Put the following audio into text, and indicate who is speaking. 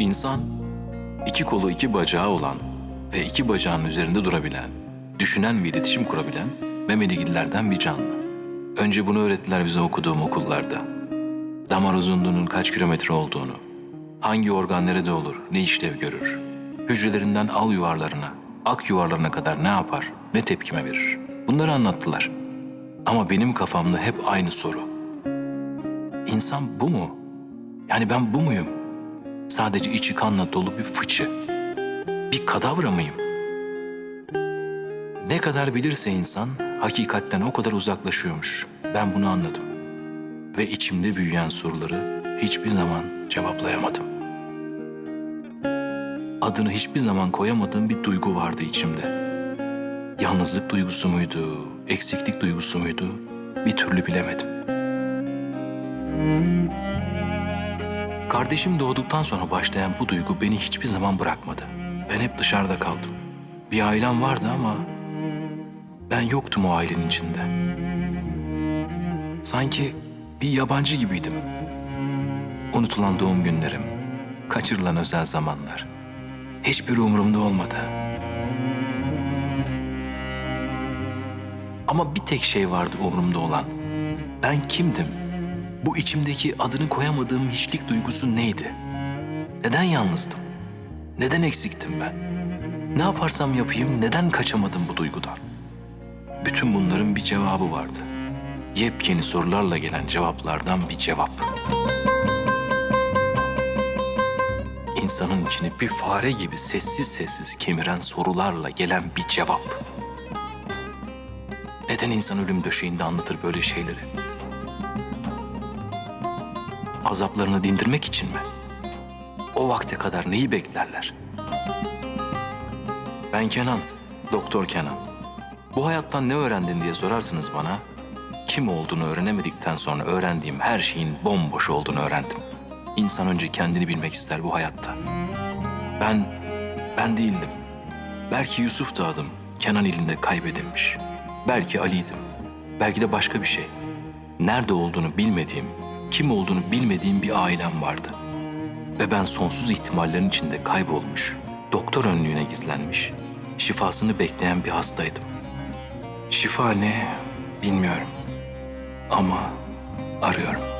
Speaker 1: İnsan, iki kolu iki bacağı olan ve iki bacağının üzerinde durabilen, düşünen ve iletişim kurabilen memeligillerden bir canlı. Önce bunu öğrettiler bize okuduğum okullarda. Damar uzunluğunun kaç kilometre olduğunu, hangi organ nerede olur, ne işlev görür, hücrelerinden al yuvarlarına, ak yuvarlarına kadar ne yapar, ne tepkime verir. Bunları anlattılar. Ama benim kafamda hep aynı soru. İnsan bu mu? Yani ben bu muyum? Sadece içi kanla dolu bir fıçı. Bir kadavra mıyım? Ne kadar bilirse insan hakikatten o kadar uzaklaşıyormuş. Ben bunu anladım. Ve içimde büyüyen soruları hiçbir zaman cevaplayamadım. Adını hiçbir zaman koyamadığım bir duygu vardı içimde. Yalnızlık duygusu muydu, eksiklik duygusu muydu bir türlü bilemedim. Kardeşim doğduktan sonra başlayan bu duygu beni hiçbir zaman bırakmadı. Ben hep dışarıda kaldım. Bir ailem vardı ama ben yoktum o ailenin içinde. Sanki bir yabancı gibiydim. Unutulan doğum günlerim, kaçırılan özel zamanlar. Hiçbiri umurumda olmadı. Ama bir tek şey vardı umurumda olan. Ben kimdim? Bu içimdeki adını koyamadığım hiçlik duygusu neydi? Neden yalnızdım? Neden eksiktim ben? Ne yaparsam yapayım neden kaçamadım bu duygudan? Bütün bunların bir cevabı vardı. Yepyeni sorularla gelen cevaplardan bir cevap. İnsanın içini bir fare gibi sessiz sessiz kemiren sorularla gelen bir cevap. Neden insan ölüm döşeğinde anlatır böyle şeyleri? Azaplarını dindirmek için mi? O vakte kadar neyi beklerler? Ben Kenan, Doktor Kenan. Bu hayattan ne öğrendin diye sorarsınız bana. Kim olduğunu öğrenemedikten sonra öğrendiğim her şeyin bomboş olduğunu öğrendim. İnsan önce kendini bilmek ister bu hayatta. Ben, ben değildim. Belki Yusuf adım Kenan elinde kaybedilmiş. Belki Ali'ydim. Belki de başka bir şey. Nerede olduğunu bilmediğim, kim olduğunu bilmediğim bir ailem vardı. Ve ben sonsuz ihtimallerin içinde kaybolmuş, doktor önlüğüne gizlenmiş, şifasını bekleyen bir hastaydım. Şifa ne bilmiyorum ama arıyorum.